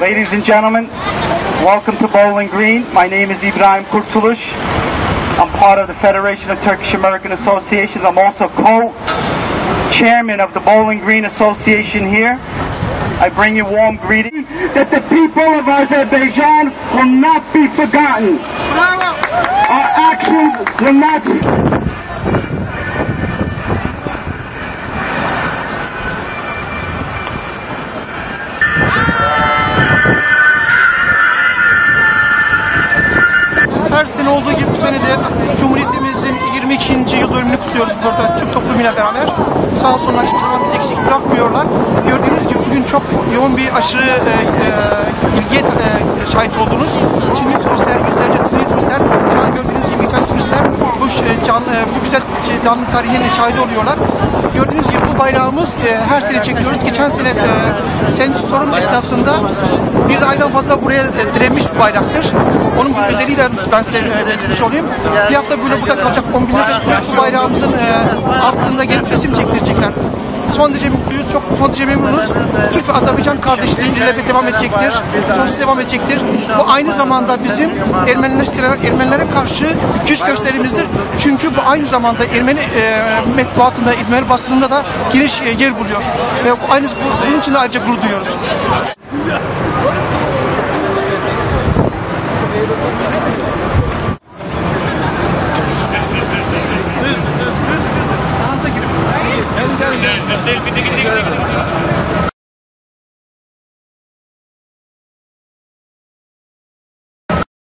Ladies and gentlemen, welcome to Bowling Green. My name is Ibrahim Kurtuluş. I'm part of the Federation of Turkish American Associations. I'm also co-chairman of the Bowling Green Association here. I bring you warm greetings that the people of Azerbaijan will not be forgotten. Our actions will not sene olduğu gibi bu sene de Cumhuriyetimizin 22. yıl dönümünü kutluyoruz burada Türk toplumuyla beraber. Sağ olsunlar hiçbir zaman bizi eksik bırakmıyorlar. Gördüğünüz gibi bugün çok yoğun bir aşırı e, e, ilgiye e, şahit oldunuz. E, can, e, bu güzel şey, tarihin şahidi oluyorlar. Gördüğünüz gibi bu bayrağımız e, her sene çekiyoruz. Geçen sene e, Sen Storm esnasında bir aydan fazla buraya e, direnmiş bir bayraktır. Onun bir özelliği de ben size e, belirtmiş olayım. Bir hafta böyle burada kalacak on binlerce turist bu bayrağımızın e, altında gelip resim çektirecekler. Son derece mutluyuz, çok son derece memnunuz. Türk ve Azerbaycan kardeşliği ileride devam edecektir. Sonsuz devam edecektir. Bu aynı zamanda bizim Ermenileştiren, Ermenilere karşı güç gösterimizdir. Çünkü bu aynı zamanda Ermeni e, metbuatında, Ermeni basınında da geniş e, yer buluyor. Ve bu aynı bu, bunun için de ayrıca gurur duyuyoruz. Bestellt bitte, bitte, bitte, bitte.